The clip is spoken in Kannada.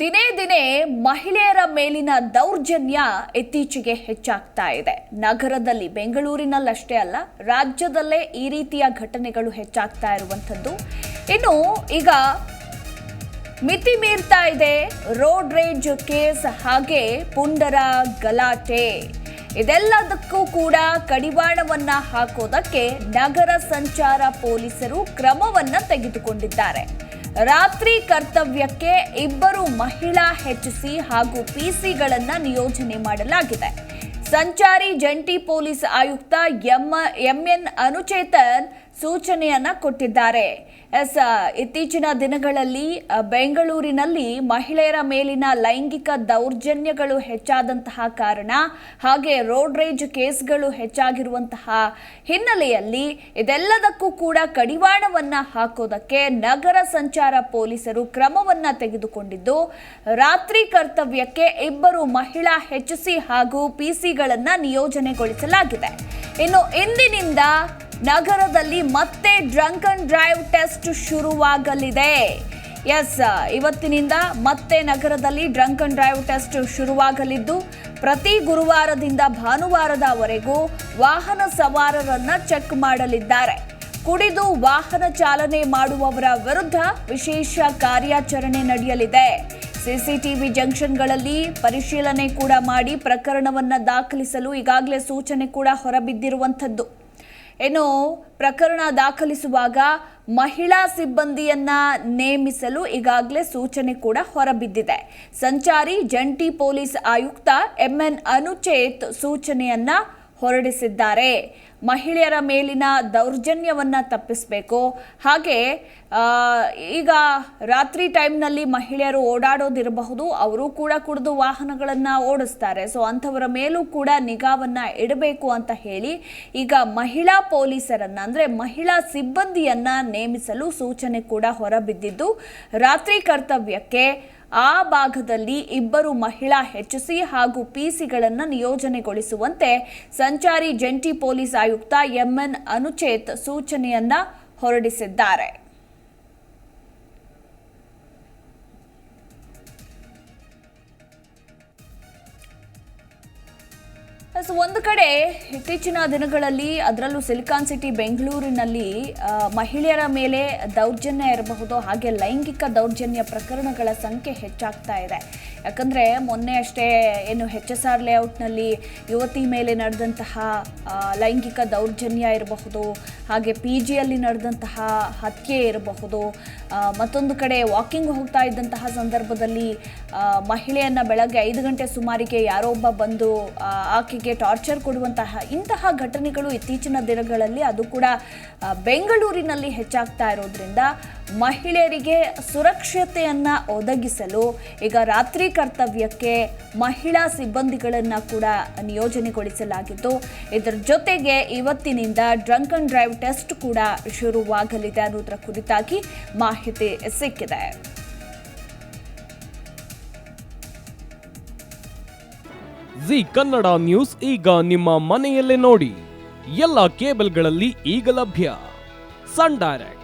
ದಿನೇ ದಿನೇ ಮಹಿಳೆಯರ ಮೇಲಿನ ದೌರ್ಜನ್ಯ ಇತ್ತೀಚೆಗೆ ಹೆಚ್ಚಾಗ್ತಾ ಇದೆ. ನಗರದಲ್ಲಿ ಬೆಂಗಳೂರಿನಲ್ಲಷ್ಟೇ ಅಲ್ಲ, ರಾಜ್ಯದಲ್ಲೇ ಈ ರೀತಿಯ ಘಟನೆಗಳು ಹೆಚ್ಚಾಗ್ತಾ ಇರುವಂಥದ್ದು. ಇನ್ನು ಈಗ ಮಿತಿ ಮೀರ್ತಾ ಇದೆ, ರೋಡ್ ರೇಜ್ ಕೇಸ್ ಹಾಗೆ ಪುಂಡರ ಗಲಾಟೆ. ಇದೆಲ್ಲದಕ್ಕೂ ಕೂಡ ಕಡಿವಾಣವನ್ನ ಹಾಕೋದಕ್ಕೆ ನಗರ ಸಂಚಾರ ಪೊಲೀಸರು ಕ್ರಮವನ್ನ ತೆಗೆದುಕೊಂಡಿದ್ದಾರೆ. ರಾತ್ರಿ ಕರ್ತವ್ಯಕ್ಕೆ ಇಬ್ಬರು ಮಹಿಳಾ ಹೆಚ್ಚಿಸಿ ಹಾಗೂ ಪಿಸಿಗಳನ್ನ ನಿಯೋಜನೆ ಮಾಡಲಾಗಿದೆ. ಸಂಚಾರಿ ಜಂಟಿ ಪೊಲೀಸ್ ಆಯುಕ್ತ ಎಂ ಎಂಎನ್ ಅನುಚೇತನ್ ಸೂಚನೆಯನ್ನ ಕೊಟ್ಟಿದ್ದಾರೆ. ಎಸ್ ಇತ್ತೀಚಿನ ದಿನಗಳಲ್ಲಿ ಬೆಂಗಳೂರಿನಲ್ಲಿ ಮಹಿಳೆಯರ ಮೇಲಿನ ಲೈಂಗಿಕ ದೌರ್ಜನ್ಯಗಳು ಹೆಚ್ಚಾದಂತಹ ಕಾರಣ, ಹಾಗೆ ರೋಡ್ ರೇಜ್ ಕೇಸ್ಗಳು ಹೆಚ್ಚಾಗಿರುವಂತಹ ಹಿನ್ನೆಲೆಯಲ್ಲಿ ಇದೆಲ್ಲದಕ್ಕೂ ಕೂಡ ಕಡಿವಾಣವನ್ನ ಹಾಕೋದಕ್ಕೆ ನಗರ ಸಂಚಾರ ಪೊಲೀಸರು ಕ್ರಮವನ್ನ ತೆಗೆದುಕೊಂಡಿದ್ದು, ರಾತ್ರಿ ಕರ್ತವ್ಯಕ್ಕೆ ಇಬ್ಬರು ಮಹಿಳಾ ಹೆಚ್ಚಿಸಿ ಹಾಗೂ ಪಿಸಿಗಳನ್ನ ನಿಯೋಜನೆಗೊಳಿಸಲಾಗಿದೆ. ಇನ್ನು ಇಂದಿನಿಂದ ನಗರದಲ್ಲಿ ಮತ್ತೆ ಡ್ರಂಕ್ ಅಂಡ್ ಡ್ರೈವ್ ಟೆಸ್ಟ್ ಶುರುವಾಗಲಿದೆ. ಎಸ್ ಇವತ್ತಿನಿಂದ ಮತ್ತೆ ನಗರದಲ್ಲಿ ಡ್ರಂಕ್ ಅಂಡ್ ಡ್ರೈವ್ ಟೆಸ್ಟ್ ಶುರುವಾಗಲಿದ್ದು, ಪ್ರತಿ ಗುರುವಾರದಿಂದ ಭಾನುವಾರದವರೆಗೂ ವಾಹನ ಸವಾರರನ್ನ ಚೆಕ್ ಮಾಡಲಿದ್ದಾರೆ. ಕುಡಿದು ವಾಹನ ಚಾಲನೆ ಮಾಡುವವರ ವಿರುದ್ಧ ವಿಶೇಷ ಕಾರ್ಯಾಚರಣೆ ನಡೆಯಲಿದೆ. ಸಿಸಿಟಿವಿ ಜಂಕ್ಷನ್ಗಳಲ್ಲಿ ಪರಿಶೀಲನೆ ಕೂಡ ಮಾಡಿ ಪ್ರಕರಣವನ್ನು ದಾಖಲಿಸಲು ಈಗಾಗಲೇ ಸೂಚನೆ ಕೂಡ ಹೊರಬಿದ್ದಿರುವಂಥದ್ದು. ಇನ್ನು ಪ್ರಕರಣ ದಾಖಲಿಸುವಾಗ ಮಹಿಳಾ ಸಿಬ್ಬಂದಿಯನ್ನ ನೇಮಿಸಲು ಈಗಾಗಲೇ ಸೂಚನೆ ಕೂಡ ಹೊರಬಿದ್ದಿದೆ. ಸಂಚಾರಿ ಜಂಟಿ ಪೊಲೀಸ್ ಆಯುಕ್ತ ಎಂಎನ್ ಅನುಚೇತ್ ಸೂಚನೆಯನ್ನ ಹೊರಡಿಸಿದ್ದಾರೆ. ಮಹಿಳೆಯರ ಮೇಲಿನ ದೌರ್ಜನ್ಯವನ್ನು ತಪ್ಪಿಸಬೇಕು. ಹಾಗೆ ಈಗ ರಾತ್ರಿ ಟೈಮ್ನಲ್ಲಿ ಮಹಿಳೆಯರು ಓಡಾಡೋದಿರಬಹುದು, ಅವರು ಕೂಡ ಕುಡಿದು ವಾಹನಗಳನ್ನು ಓಡಿಸ್ತಾರೆ. ಸೊ ಅಂಥವರ ಮೇಲೂ ಕೂಡ ನಿಗಾವನ್ನು ಇಡಬೇಕು ಅಂತ ಹೇಳಿ, ಈಗ ಮಹಿಳಾ ಪೊಲೀಸರನ್ನು, ಅಂದರೆ ಮಹಿಳಾ ಸಿಬ್ಬಂದಿಯನ್ನು ನೇಮಿಸಲು ಸೂಚನೆ ಕೂಡ ಹೊರಬಿದ್ದಿದ್ದು, ರಾತ್ರಿ ಕರ್ತವ್ಯಕ್ಕೆ ಆ ಭಾಗದಲ್ಲಿ ಇಬ್ಬರು ಮಹಿಳಾ ಹೆಚ್ಚಿಸಿ ಹಾಗೂ ಪಿಸಿಗಳನ್ನು ನಿಯೋಜನೆಗೊಳಿಸುವಂತೆ ಸಂಚಾರಿ ಜಂಟಿ ಪೊಲೀಸ್ ಆಯುಕ್ತ ಎಂಎನ್ ಅನುಚೇತ್ ಸೂಚನೆಯನ್ನ ಹೊರಡಿಸಿದ್ದಾರೆ. ಎಸ್, ಒಂದು ಕಡೆ ಇತ್ತೀಚಿನ ದಿನಗಳಲ್ಲಿ ಅದರಲ್ಲೂ ಸಿಲಿಕಾನ್ ಸಿಟಿ ಬೆಂಗಳೂರಿನಲ್ಲಿ ಮಹಿಳೆಯರ ಮೇಲೆ ದೌರ್ಜನ್ಯ ಇರಬಹುದು ಹಾಗೆ ಲೈಂಗಿಕ ದೌರ್ಜನ್ಯ ಪ್ರಕರಣಗಳ ಸಂಖ್ಯೆ ಹೆಚ್ಚಾಗ್ತಾ ಇದೆ. ಯಾಕಂದರೆ ಮೊನ್ನೆ ಅಷ್ಟೇ ಏನು ಹೆಚ್ ಎಸ್ ಆರ್ ಲೇಔಟ್ನಲ್ಲಿ ಯುವತಿ ಮೇಲೆ ನಡೆದಂತಹ ಲೈಂಗಿಕ ದೌರ್ಜನ್ಯ ಇರಬಹುದು ಹಾಗೆ ಪಿ ಜಿಯಲ್ಲಿ ನಡೆದಂತಹ ಹತ್ಯೆ ಇರಬಹುದು ಮತ್ತೊಂದು ಕಡೆ ವಾಕಿಂಗ್ ಹೋಗ್ತಾ ಇದ್ದಂತಹ ಸಂದರ್ಭದಲ್ಲಿ ಮಹಿಳೆಯನ್ನು ಬೆಳಗ್ಗೆ ಐದು ಗಂಟೆ ಸುಮಾರಿಗೆ ಯಾರೋ ಒಬ್ಬ ಬಂದು ಆಕೆಗೆ ಟಾರ್ಚರ್ ಕೊಡುವಂತಹ ಇಂತಹ ಘಟನೆಗಳು ಇತ್ತೀಚಿನ ದಿನಗಳಲ್ಲಿ ಅದು ಕೂಡ ಬೆಂಗಳೂರಿನಲ್ಲಿ ಹೆಚ್ಚಾಗ್ತಾ ಇರೋದ್ರಿಂದ ಮಹಿಳೆಯರಿಗೆ ಸುರಕ್ಷತೆಯನ್ನ ಒದಗಿಸಲು ಈಗ ರಾತ್ರಿ ಕರ್ತವ್ಯಕ್ಕೆ ಮಹಿಳಾ ಸಿಬ್ಬಂದಿಗಳನ್ನು ಕೂಡ ನಿಯೋಜನೆಗೊಳಿಸಲಾಗಿದ್ದು, ಇದರ ಜೊತೆಗೆ ಇವತ್ತಿನಿಂದ ಡ್ರಂಕ್ ಅಂಡ್ ಡ್ರೈವ್ ಟೆಸ್ಟ್ ಕೂಡ ಶುರುವಾಗಲಿದೆ ಅನ್ನೋದರ ಕುರಿತಾಗಿ ಮಾಹಿತಿ ಸಿಕ್ಕಿದೆ. ಜಿ ಕನ್ನಡ ನ್ಯೂಸ್ ಈಗ ನಿಮ್ಮ ಮನೆಯಲ್ಲೇ ನೋಡಿ. ಎಲ್ಲ ಕೇಬಲ್ಗಳಲ್ಲಿ ಈಗ ಲಭ್ಯ. Sun Direct.